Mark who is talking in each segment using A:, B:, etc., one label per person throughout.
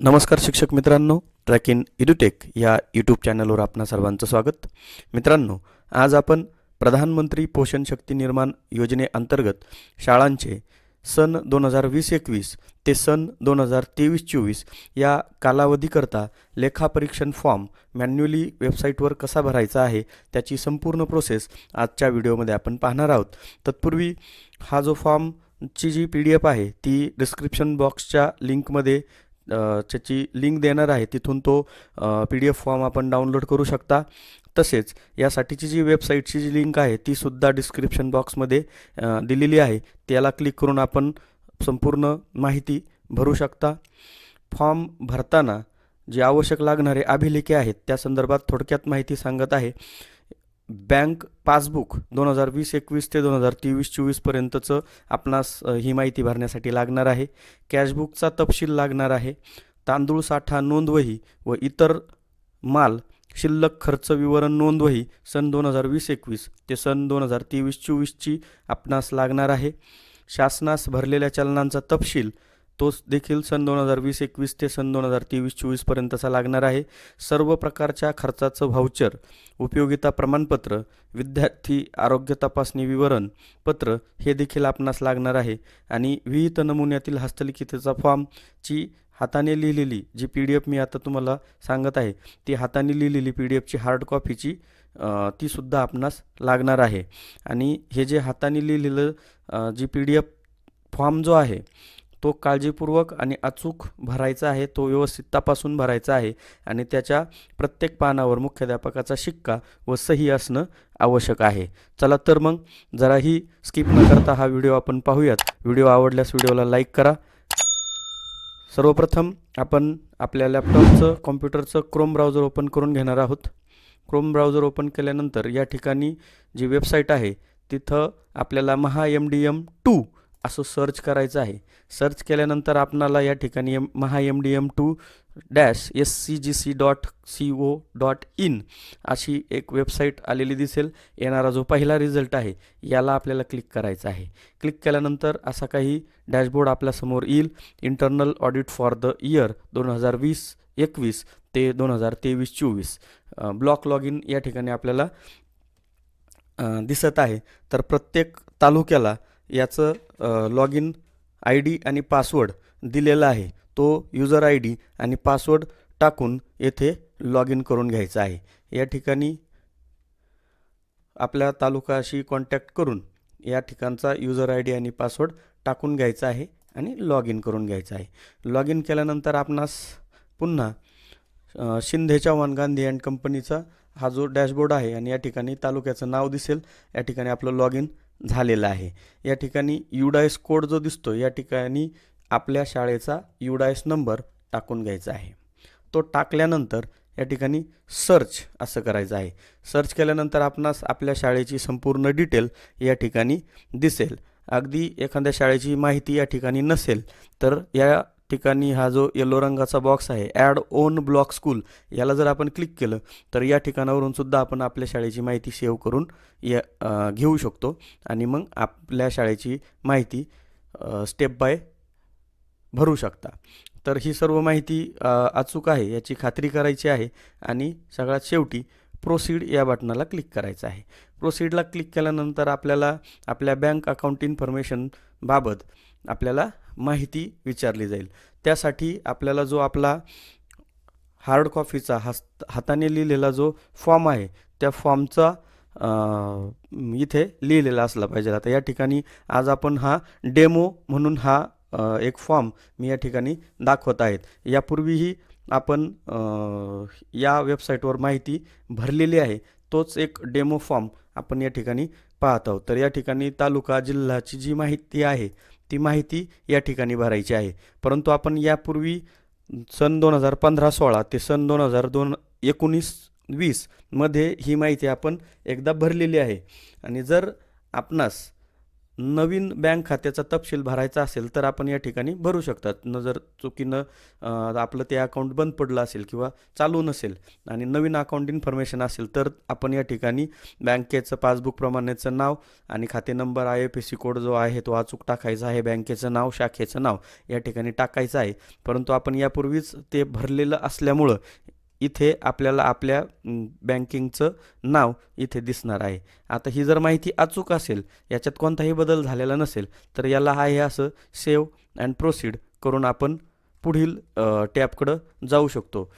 A: नमस्कार शिक्षक मित्रांनो ट्रॅक इन इडुटेक या यूट्यूब चॅनलवर आपणा सर्वांचं स्वागत. मित्रांनो आज आपण प्रधानमंत्री पोषण शक्ती निर्माण योजनेअंतर्गत शाळांचे सन दोन हजार वीस एकवीस ते सन दोन हजार तेवीस चोवीस या कालावधीकरता लेखापरीक्षण फॉर्म मॅन्युअली वेबसाईटवर कसा भरायचा आहे त्याची संपूर्ण प्रोसेस आजच्या व्हिडिओमध्ये आपण पाहणार आहोत. तत्पूर्वी हा जो फॉर्मची जी पी डी एफ आहे ती डिस्क्रिप्शन बॉक्सच्या लिंकमध्ये त्याची लिंक देणार आहे. तिथून तो पी डी एफ फॉर्म आपण डाउनलोड करू शकता. तसेच यासाठीची जी वेबसाईटची जी लिंक आहे ती सुद्धा डिस्क्रिप्शन बॉक्समध्ये दिलेली आहे. त्याला क्लिक करून आपण संपूर्ण माहिती भरू शकता. फॉर्म भरताना जे आवश्यक लागणारे अभिलेखे आहेत त्या संदर्भात थोडक्यात माहिती सांगत आहे. बँक पासबुक दोन हजार वीस एकवीस ते दोन हजार तेवीस चोवीसपर्यंतचं आपणास ही माहिती भरण्यासाठी लागणार आहे. कॅशबुकचा तपशील लागणार आहे. तांदूळ साठा नोंदवही व इतर माल शिल्लक खर्च विवरण नोंदवही सन दोन हजार वीस एकवीस ते सन दोन हजार तेवीस चोवीसची आपणास लागणार आहे. शासनास भरलेल्या चलनांचा तपशील तोच देखील सन दोन हजार वीस एकवीस ते सन दोन हजार तेवीस चोवीसपर्यंतचा लागणार आहे. सर्व प्रकारच्या खर्चाचं व्हाउचर उपयोगिता प्रमाणपत्र विद्यार्थी आरोग्य तपासणी विवरण पत्र हे देखील आपणास लागणार आहे. आणि विहित नमुन्यातील हस्तलिखितेचा फॉर्मची हाताने लिहिलेली जी पी डी एफ मी आता तुम्हाला सांगत आहे ती हाताने लिहिलेली पी डी एफची हार्ड कॉपीची तीसुद्धा ती सुद्धा आपणास लागणार आहे. आणि हे जे हाताने लिहिलेलं जी पी डी एफ फॉर्म जो आहे तो काळजीपूर्वक आणि अचूक भरायचा आहे तो व्यवस्थित तपासून भरायचा आहे आणि त्याच्या प्रत्येक पानावर मुख्याध्यापकाचा शिक्का व सही असणं आवश्यक आहे. चला तर मग जराही स्किप न करता हा व्हिडिओ आपण पाहूयात. व्हिडिओ आवडल्यास व्हिडिओला लाईक करा. सर्वप्रथम आपण आपल्या लॅपटॉपचं कॉम्प्युटरचं क्रोम ब्राउझर ओपन करून घेणार आहोत. क्रोम ब्राउझर ओपन केल्यानंतर या ठिकाणी जी वेबसाईट आहे तिथं आपल्याला Maha M D M two असं सर्च करायचं आहे. सर्च केल्यानंतर आपणाला या ठिकाणी M Maha M D M two dash S C G C dot C O dot in अशी एक वेबसाईट आलेली दिसेल. येणारा जो पहिला रिझल्ट आहे याला आपल्याला क्लिक करायचा आहे. क्लिक केल्यानंतर असा काही डॅशबोर्ड आपल्यासमोर येईल. Internal audit for the year दोन हजार वीस एकवीस ते दोन हजार तेवीस चोवीस. ब्लॉक लॉग इन या ठिकाणी आपल्याला दिसत आहे. तर प्रत्येक तालुक्याला याचं लॉग इन आय डी आणि पासवर्ड दिलेला आहे. तो युजर आय डी आणि पासवर्ड टाकून येथे लॉग इन करून घ्यायचा आहे. या ठिकाणी आपल्या तालुकाशी कॉन्टॅक्ट करून या ठिकाणचा युजर आय डी आणि पासवर्ड टाकून घ्यायचा आहे आणि लॉग इन करून घ्यायचं आहे. लॉग इन केल्यानंतर आपणास पुन्हा शिंदेच्या शिंदे चव्हाण गांधी अँड कंपनीचा हा जो डॅशबोर्ड आहे आणि या ठिकाणी तालुक्याचं नाव दिसेल. या ठिकाणी आपलं लॉग इन झालेला आहे. या ठिकाणी युडायस कोड जो दिसतो या ठिकाणी आपल्या शाळेचा युडायस नंबर टाकून घ्यायचा आहे. तो टाकल्यानंतर या ठिकाणी सर्च असं करायचं आहे. सर्च केल्यानंतर आपणास आपल्या शाळेची संपूर्ण डिटेल या ठिकाणी दिसेल. अगदी एखाद्या शाळेची माहिती या ठिकाणी नसेल तर या ठिकाणी हा जो येलो रंगाचा बॉक्स आहे ॲड ओन ब्लॉक स्कूल याला जर आपण क्लिक केलं तर या ठिकाणावरून सुद्धा आपण आपल्या शाळेची माहिती सेव्ह करून या घेऊ शकतो. आणि मग आपल्या शाळेची माहिती स्टेप बाय भरू शकता. तर ही सर्व माहिती अचूक आहे याची खात्री करायची आहे. आणि सगळ्यात शेवटी प्रोसीड या बटनाला क्लिक करायचं आहे. प्रोसीडला क्लिक केल्यानंतर आपल्याला आपल्या बँक अकाउंट इन्फॉर्मेशन बाबत आपल्याला माहिती विचारली जाईल. त्यासाठी आपल्याला जो आपला हार्ड कॉपीचा हस्त हाताने लिहिलेला जो फॉर्म आहे त्या फॉर्मचा इथे लिहिलेला असला पाहिजे. आता या ठिकाणी आज आपण हा डेमो म्हणून हा एक फॉर्म मी या ठिकाणी दाखवत आहेत. यापूर्वीही आपण या वेबसाईटवर माहिती भरलेली आहे. तोच एक डेमो फॉर्म आपण या ठिकाणी पाहत आहोत. तर या ठिकाणी तालुका जिल्ह्याची जी माहिती आहे ती माहिती या ठिकाणी भरायची आहे. परंतु आपण यापूर्वी सन दोन हजार पंधरा सोळा ते सन दोन हजार दोन एकोणीस वीसमध्ये ही माहिती आपण एकदा भरलेली आहे. आणि जर आपणास नवीन बँक खात्याचा तपशील भरायचा असेल तर आपण या ठिकाणी भरू शकतात. न जर चुकीनं आपलं ते अकाउंट बंद पडलं असेल किंवा चालू नसेल आणि नवीन अकाउंट इन्फॉर्मेशन असेल तर आपण या ठिकाणी बँकेचं पासबुक प्रमाणेचं नाव आणि खाते number I F S C code जो आहे तो अचूक टाकायचा आहे बँकेचं नाव शाखेचं नाव या ठिकाणी टाकायचं आहे. परंतु आपण यापूर्वीच ते भरलेलं असल्यामुळं इथे आपल्याला आपल्या बँकिंगचं नाव इथे दिसणार आहे. आता ही जर माहिती अचूक असेल याच्यात कोणताही बदल झालेला नसेल तर याला हा हे असं सेव्ह अँड प्रोसीड करून आपण पुढील टॅबकडं जाऊ शकतो.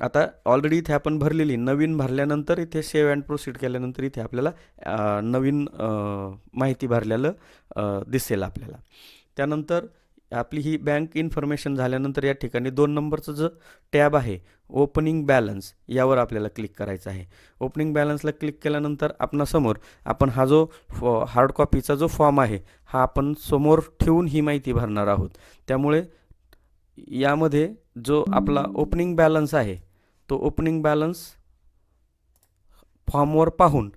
A: आता ऑलरेडी इथे आपण भरलेली नवीन भरल्यानंतर इथे सेव्ह अँड प्रोसीड केल्यानंतर इथे आपल्याला नवीन माहिती भरलेलं दिसेल आपल्याला. त्यानंतर आपली ही बँक इन्फॉर्मेशन झाल्यानंतर या ठिकाणी दोन नंबरचं जो टॅब आहे ओपनिंग बॅलन्स यावर आपल्याला क्लिक करायचं आहे. ओपनिंग बॅलन्सला क्लिक केल्यानंतर आपणासमोर आपण हा जो फॉ हार्ड कॉपीचा जो फॉर्म आहे हा आपण समोर ठेवून ही माहिती भरणार आहोत. त्यामुळे यामध्ये जो आपला ओपनिंग बॅलन्स आहे तो ओपनिंग बॅलन्स फॉर्मवर पाहून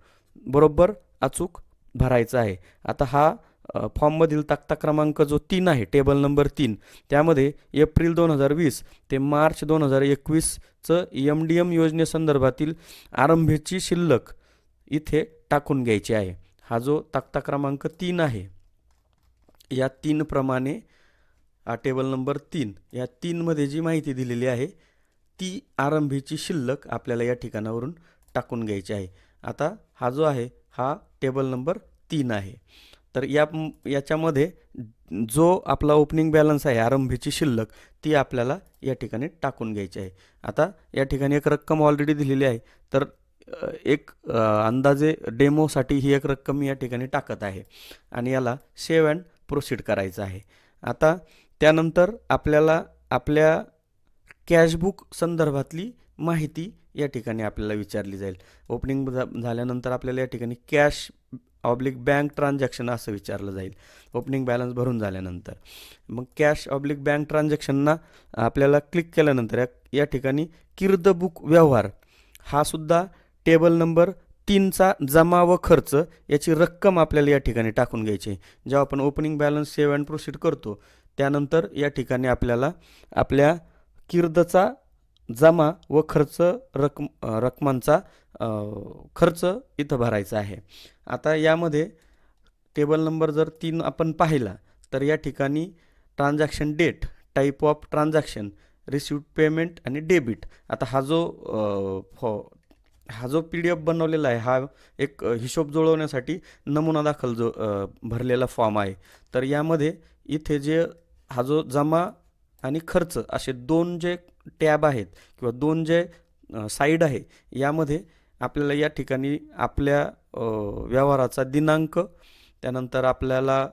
A: बरोबर अचूक भरायचा आहे. आता हा फॉर्ममधील तक्ता क्रमांक जो तीन आहे टेबल नंबर तीन त्यामध्ये एप्रिल दोन हजार वीस ते मार्च दोन हजार एकवीसचं एम डी एम योजनेसंदर्भातील आरंभीची शिल्लक इथे टाकून घ्यायची आहे. हा जो तक्ता क्रमांक तीन आहे या तीनप्रमाणे टेबल नंबर तीन या तीनमध्ये जी माहिती दिलेली आहे ती आरंभीची शिल्लक आपल्याला या ठिकाणावरून टाकून घ्यायची आहे. आता हा जो आहे हा टेबल नंबर तीन आहे. तर या याच्यामध्ये जो आपला ओपनिंग बॅलन्स आहे आरंभीची शिल्लक ती आपल्याला या ठिकाणी टाकून घ्यायची आहे. आता या ठिकाणी एक रक्कम ऑलरेडी दिलेली आहे तर एक अंदाजे डेमोसाठी ही एक रक्कम मी या ठिकाणी टाकत आहे आणि याला सेव्ह अँड प्रोसीड करायचं आहे. आता त्यानंतर आपल्याला आपल्या कॅशबुक संदर्भातली माहिती या ठिकाणी आपल्याला विचारली जाईल. ओपनिंग झा- झाल्यानंतर आपल्याला या ठिकाणी कॅश ऑब्लिक बँक ट्रान्झॅक्शन असं विचारलं जाईल. ओपनिंग बॅलन्स भरून झाल्यानंतर. मग कॅश ऑब्लिक बँक ट्रान्झॅक्शनना आपल्याला क्लिक केल्यानंतर या या ठिकाणी किर्द बुक व्यवहार. हा सुद्धा टेबल नंबर तीनचा जमा व खर्च याची रक्कम आपल्याला या ठिकाणी टाकून घ्यायची. आहे जेव्हा आपण opening balance save and proceed करतो त्यानंतर या ठिकाणी आपल्याला आपल्या किर्दचा जमा व खर्च रकम रकमांचा खर्च इथं भरायचा आहे. आता यामध्ये टेबल नंबर जर तीन आपण पाहिला तर या ठिकाणी transaction date type of transaction receipt payment आणि डेबिट आता हा जो फॉ हो, हा जो पी डी एफ बनवलेला आहे हा एक हिशोब जुळवण्यासाठी नमुना दाखल जो भरलेला फॉर्म आहे. तर यामध्ये इथे जे हा जो जमा आणि खर्च असे दोन जे टॅब आहेत किंवा दोन जे साईड आहे यामध्ये आपल्याला या ठिकाणी आपल्या व्यवहाराचा दिनांक त्यानंतर आपल्याला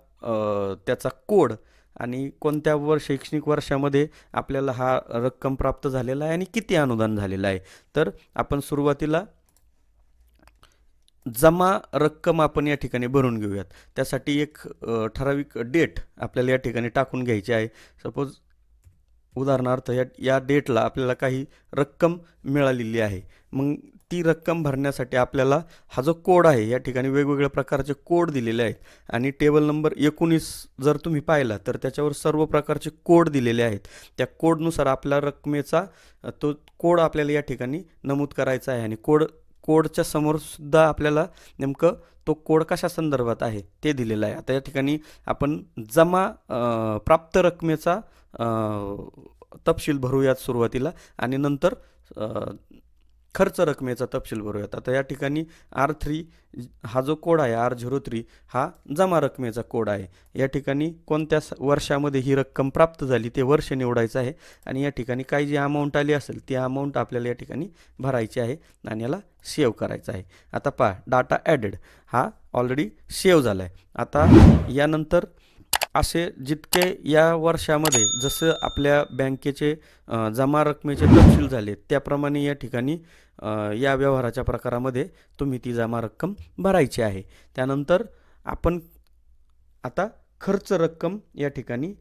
A: त्याचा कोड आणि कोणत्या वर शैक्षणिक वर्षामध्ये आपल्याला हा रक्कम प्राप्त झालेला आहे आणि किती अनुदान झालेलं आहे. तर आपण सुरुवातीला जमा रक्कम आपण या ठिकाणी भरून घेऊयात. त्यासाठी एक ठराविक डेट आपल्याला या ठिकाणी टाकून घ्यायची आहे. सपोज उदाहरणार्थ या या डेटला आपल्याला काही रक्कम मिळालेली आहे. मग ती रक्कम भरण्यासाठी आपल्याला हा जो कोड आहे या ठिकाणी वेगवेगळ्या प्रकारचे कोड दिलेले आहेत. आणि टेबल नंबर एकोणीस जर तुम्ही पाहिला तर त्याच्यावर सर्व प्रकारचे कोड दिलेले आहेत. त्या कोडनुसार आपल्या रकमेचा तो कोड आपल्याला या ठिकाणी नमूद करायचा आहे. आणि कोड कोडच्या समोरसुद्धा आपल्याला नेमकं तो कोड कशा संदर्भात आहे ते दिलेलं आहे. आता या ठिकाणी आपण जमा प्राप्त रकमेचा तपशील भरूयात सुरुवातीला आणि नंतर खर्च रकमेचा तपशील भरूयात. आता या ठिकाणी आर थ्री हा जो कोड आहे आर झिरो थ्री हा जमा रकमेचा कोड आहे. या ठिकाणी कोणत्या स- वर्षामध्ये ही रक्कम प्राप्त झाली ते वर्ष निवडायचं आहे आणि या ठिकाणी काही जी अमाऊंट आली असेल ती अमाऊंट आपल्याला या ठिकाणी भरायची आहे आणि याला सेव्ह करायचं आहे. आता पहा डाटा ॲडेड हा ऑलरेडी सेव्ह झाला आहे आता यानंतर असे जितके या वर्षामध्ये जसं आपल्या बँकेचे जमा रकमेचे तपशील झाले त्याप्रमाणे या ठिकाणी या व्यवहाराच्या प्रकारामध्ये तुम्ही ती जमा रक्कम भरायची आहे. त्यानंतर आपण आता खर्च रक्कम या ठिकाणी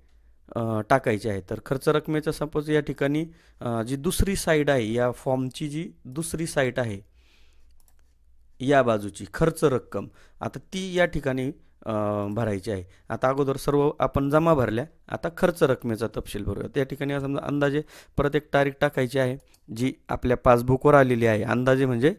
A: टाकायची आहे. तर खर्च रकमेचं सपोज या ठिकाणी जी दुसरी साईड आहे या फॉर्मची जी दुसरी साईट आहे या बाजूची खर्च रक्कम आता ती या ठिकाणी भरायची आहे. आता अगोदर सर्व आपण जमा भरल्या आता खर्च रकमेचा तपशील भरूया त्या ठिकाणी समजा अंदाजे परत एक तारीख टाकायची आहे जी आपल्या पासबुकवर आलेली आहे. अंदाजे म्हणजे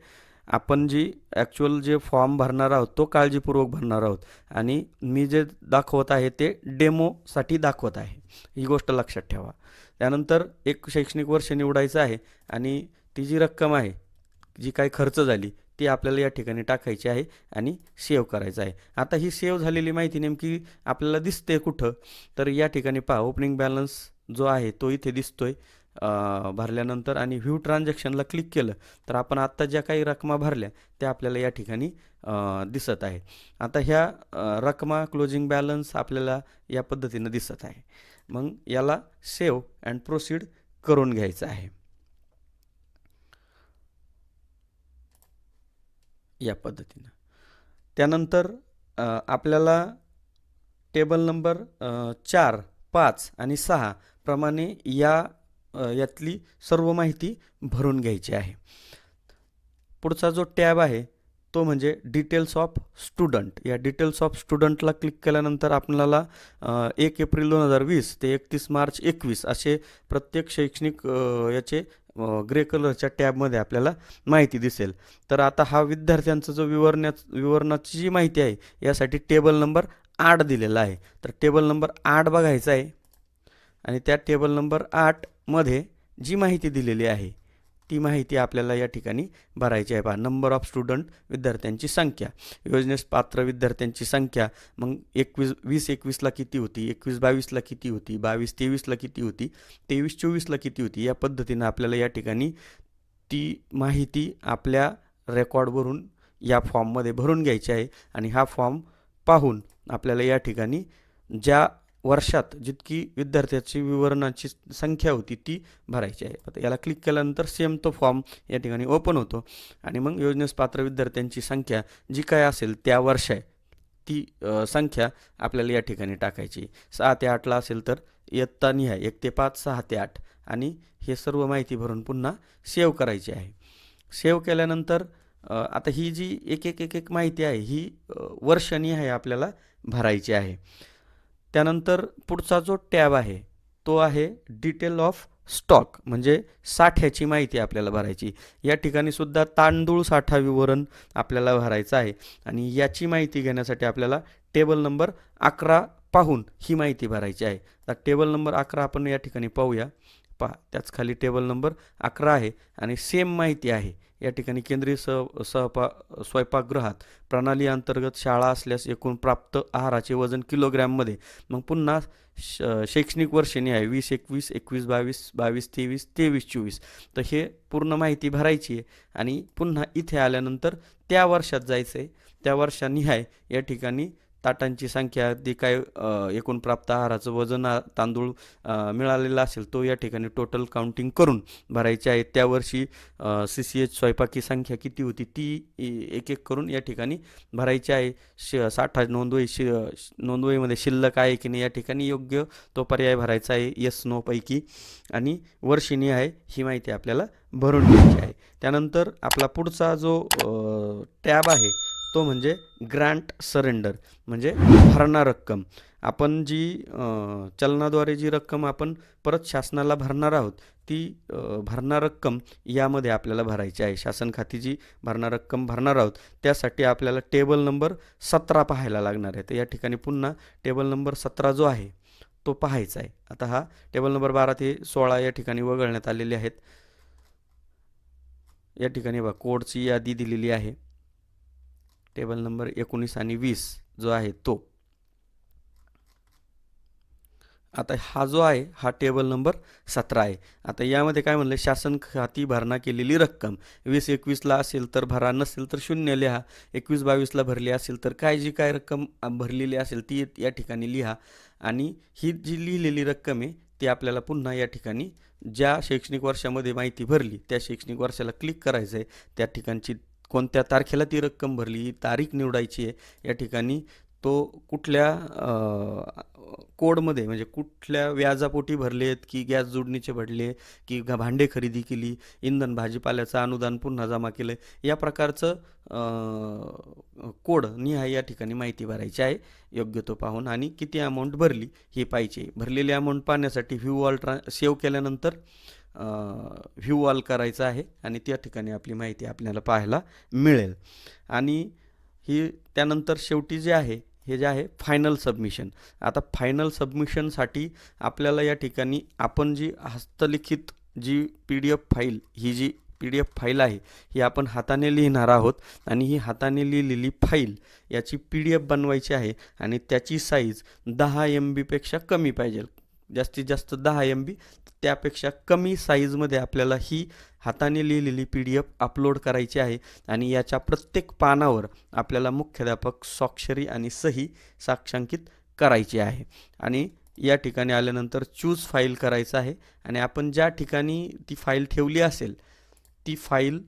A: आपण जी ॲक्च्युअल जे फॉर्म भरणार आहोत तो काळजीपूर्वक भरणार आहोत. आणि मी जे दाखवत आहे ते डेमोसाठी दाखवत आहे. ही गोष्ट लक्षात ठेवा. त्यानंतर एक शैक्षणिक वर्ष निवडायचं आहे आणि ती जी रक्कम आहे जी काही खर्च झाली ती आपल्याला या ठिकाणी टाकायची आहे आणि सेव्ह करायचं आहे. आता ही सेव्ह झालेली माहिती नेमकी आपल्याला दिसते कुठं? तर या ठिकाणी पहा ओपनिंग बॅलन्स जो आहे तो इथे दिसतोय आहे भरल्यानंतर आणि व्ह्यू ट्रान्झॅक्शनला क्लिक केलं तर आपण आत्ता ज्या काही रकमा भरल्या त्या आपल्याला या ठिकाणी दिसत आहे. आता ह्या रकमा क्लोजिंग बॅलन्स आपल्याला या पद्धतीनं दिसत आहे. मग याला सेव्ह अँड प्रोसीड करून घ्यायचं आहे. या पद्धतीनं. त्यानंतर आपल्याला टेबल नंबर चार पाच आणि सहा प्रमाणे या यातली सर्व माहिती भरून घ्यायची आहे. पुढचा जो टॅब आहे तो म्हणजे डिटेल्स ऑफ स्टुडंट. या डिटेल्स ऑफ स्टुडंटला क्लिक केल्यानंतर आपल्याला एक एप्रिल दोन हजार वीस ते एकतीस मार्च एकवीस असे प्रत्येक शैक्षणिक याचे ग्रे कलरच्या टॅबमध्ये आपल्याला माहिती दिसेल. तर आता हा विद्यार्थ्यांचा जो विवरण्या विवरणाची जी माहिती आहे यासाठी टेबल नंबर आठ दिलेला आहे. तर टेबल नंबर आठ बघायचा आहे. आणि त्या टेबल नंबर आठमध्ये जी माहिती दिलेली आहे ती माहिती आपल्याला या ठिकाणी भरायची आहे. पहा नंबर ऑफ स्टुडंट विद्यार्थ्यांची संख्या. योजनेस पात्र विद्यार्थ्यांची संख्या. मग एकवीस वीस एकवीसला किती होती? एकवीस बावीसला किती होती? बावीस तेवीसला किती होती? तेवीस चोवीसला किती होती? या पद्धतीनं आपल्याला या ठिकाणी ती माहिती आपल्या रेकॉर्डवरून या फॉर्ममध्ये भरून घ्यायची आहे. आणि हा फॉर्म पाहून आपल्याला या ठिकाणी ज्या वर्षात जितकी विद्यार्थ्याची विवरणाची संख्या होती ती भरायची आहे. आता याला क्लिक केल्यानंतर सेम तो फॉर्म या ठिकाणी ओपन होतो. आणि मग योजनेस पात्र विद्यार्थ्यांची संख्या जी काय असेल त्या वर्ष आहे. ती संख्या आपल्याला या ठिकाणी टाकायची सहा ते आठला असेल तर इयत्ता निहाय एक ते पाच सहा ते आठ. आणि हे सर्व माहिती भरून पुन्हा सेव्ह करायची आहे. सेव्ह केल्यानंतर आता ही जी एक एक एक एक माहिती आहे ही अ, वर्षनिहाय आपल्याला भरायची आहे. त्यानंतर पुढचा जो टॅब आहे तो आहे डिटेल ऑफ स्टॉक म्हणजे साठ्याची माहिती आपल्याला भरायची. या ठिकाणी सुद्धा तांदूळ साठा विवरण आपल्याला भरायचं आहे आणि याची माहिती घेण्यासाठी आपल्याला टेबल नंबर अकरा पाहून ही माहिती भरायची आहे. तर टेबल नंबर अकरा आपण या ठिकाणी पाहूया. पहा त्याच खाली टेबल नंबर अकरा आहे आणि सेम माहिती आहे. या ठिकाणी केंद्रीय सह सहपा स्वयंपाकगृहात प्रणाली अंतर्गत शाळा असल्यास एकूण प्राप्त आहाराचे वजन किलोग्रॅममध्ये मग पुन्हा श शैक्षणिक वर्षेने आहे वीस एकवीस एकवीस बावीस बावीस तेवीस तेवीस चोवीस. तर हे पूर्ण माहिती भरायची आहे आणि पुन्हा इथे आल्यानंतर त्या वर्षात जायचं आहे त्या वर्षानिहाय या ठिकाणी ताटांची संख्या जी काय एकूण प्राप्त आहाराचं वजन तांदूळ मिळालेला असेल तो या ठिकाणी टोटल काउंटिंग करून भरायचे आहे त्या वर्षी सी सी एच स्वयंपाकी संख्या किती होती ती एक एक करून या ठिकाणी भरायची आहे. श साठा नोंदवही शि नोंदवहीमध्ये शिल्लक आहे की नाही या ठिकाणी योग्य तो पर्याय भरायचा आहे यस नोपैकी आणि वर्षिणी आहे ही माहिती आपल्याला भरून घ्यायची आहे. त्यानंतर आपला पुढचा जो टॅब आहे तो म्हणजे ग्रँट सरेंडर म्हणजे भरणा रक्कम. आपण जी चलनाद्वारे जी रक्कम आपण परत शासनाला भरणार आहोत ती भरणा भरणार रक्कम यामध्ये आपल्याला भरायची आहे. शासन खाती जी भरणार रक्कम भरणार आहोत त्यासाठी आपल्याला टेबल नंबर सतरा पाहायला लागणार आहे. तर या ठिकाणी पुन्हा टेबल नंबर सतरा जो आहे तो पाहायचा आहे. आता हा टेबल नंबर बारा ते सोळा या ठिकाणी वगळण्यात आलेले आहेत. या ठिकाणी बघा कोडची यादी दिलेली आहे. टेबल नंबर एकोणीस आणि वीस जो आहे तो. आता हा जो आहे हा टेबल नंबर सतरा आहे. आता यामध्ये काय म्हणलं शासन खाती भरणा केलेली रक्कम. वीस एकवीसला असेल तर भरा नसेल तर शून्य लिहा. एकवीस बावीसला भरली असेल तर काय जी काय रक्कम भरलेली असेल ती या ठिकाणी लिहा. आणि ही जी लिहिलेली रक्कम आहे ती आपल्याला पुन्हा या ठिकाणी ज्या शैक्षणिक वर्षामध्ये माहिती भरली त्या शैक्षणिक वर्षाला क्लिक करायचं आहे त्या ठिकाणची कोणत्या तारखेला ती रक्कम भरली ही तारीख निवडायची आहे या ठिकाणी. तो कुठल्या कोडमध्ये म्हणजे कुठल्या व्याजापोटी भरले आहेत की गॅस जोडणीचे भरले की भांडे खरेदी केली इंधन भाजीपाल्याचं अनुदान पुन्हा जमा केलं या प्रकारचं कोड निहाय या ठिकाणी माहिती भरायची आहे. योग्य तो पाहून आणि किती अमाऊंट भरली हे पाहिजे भरलेली अमाऊंट पाहण्यासाठी व्ह्यू ऑल ट्रा सेव्ह केल्यानंतर व्ह्यू ऑल करायचा आहे आणि त्या ठिकाणी आपली माहिती आपल्याला पाहायला मिळेल. आणि ही त्यानंतर शेवटी जे आहे हे जे आहे फायनल सबमिशन आता फायनल सबमिशनसाठी आपल्याला या ठिकाणी आपण जी हस्तलिखित जी पी डी एफ फाईल ही जी पी डी एफ फाईल आहे ही आपण हाताने लिहिणार आहोत आणि ही हाताने लिहिलेली फाईल याची पी डी एफ बनवायची आहे आणि त्याची साईज दहा एम बीपेक्षा कमी पाहिजे. जास्तीत जास्त दहा एम बी त्यापेक्षा कमी साईजमध्ये आपल्याला ही हाताने लिहिलेली पी डी एफ अपलोड करायची आहे. आणि याच्या प्रत्येक पानावर आपल्याला मुख्याध्यापक स्वाक्षरी आणि सही साक्षांकित करायची आहे. आणि या ठिकाणी आल्यानंतर चूज फाईल करायचं आहे. आणि आपण ज्या ठिकाणी ती फाईल ठेवली असेल ती फाईल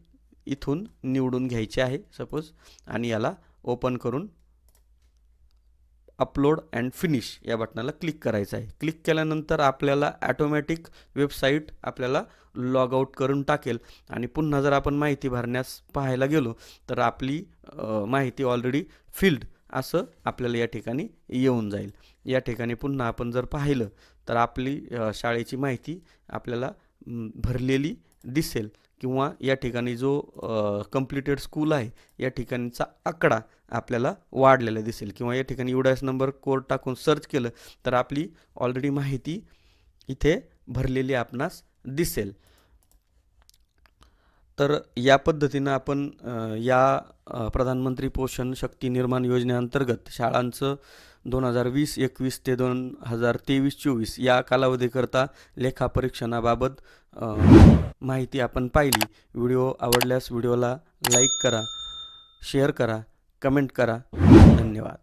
A: इथून निवडून घ्यायची आहे सपोज आणि याला ओपन करून अपलोड अँड फिनिश या बटनाला क्लिक करायचं आहे. क्लिक केल्यानंतर आपल्याला ॲटोमॅटिक वेबसाईट आपल्याला लॉग आऊट करून टाकेल. आणि पुन्हा जर आपण माहिती भरण्यास पाहायला गेलो तर आपली माहिती ऑलरेडी फिल्ड असं आपल्याला या ठिकाणी येऊन जाईल. या ठिकाणी पुन्हा आपण जर पाहिलं तर आपली शाळेची माहिती आपल्याला भरलेली दिसेल. किंवा या ठिकाणी जो कम्प्लिटेड स्कूल आहे या ठिकाणीचा आकडा आपल्याला वाढलेलं दिसेल. किंवा या ठिकाणी एस नंबर कोड टाकून सर्च केलं तर आपली ऑलरेडी माहिती इथे भरलेली आपणास दिसेल. तर या पद्धतीनं आपण या प्रधानमंत्री पोषण शक्ती निर्माण योजनेअंतर्गत शाळांचं दोन हजार वीस एकवीस ते दोन हजार तेवीस चोवीस या कालावधीकरता लेखापरीक्षणाबाबत माहिती आपण पाहिली. व्हिडिओ आवडल्यास व्हिडिओला लाईक करा शेअर करा कमेंट करा. धन्यवाद.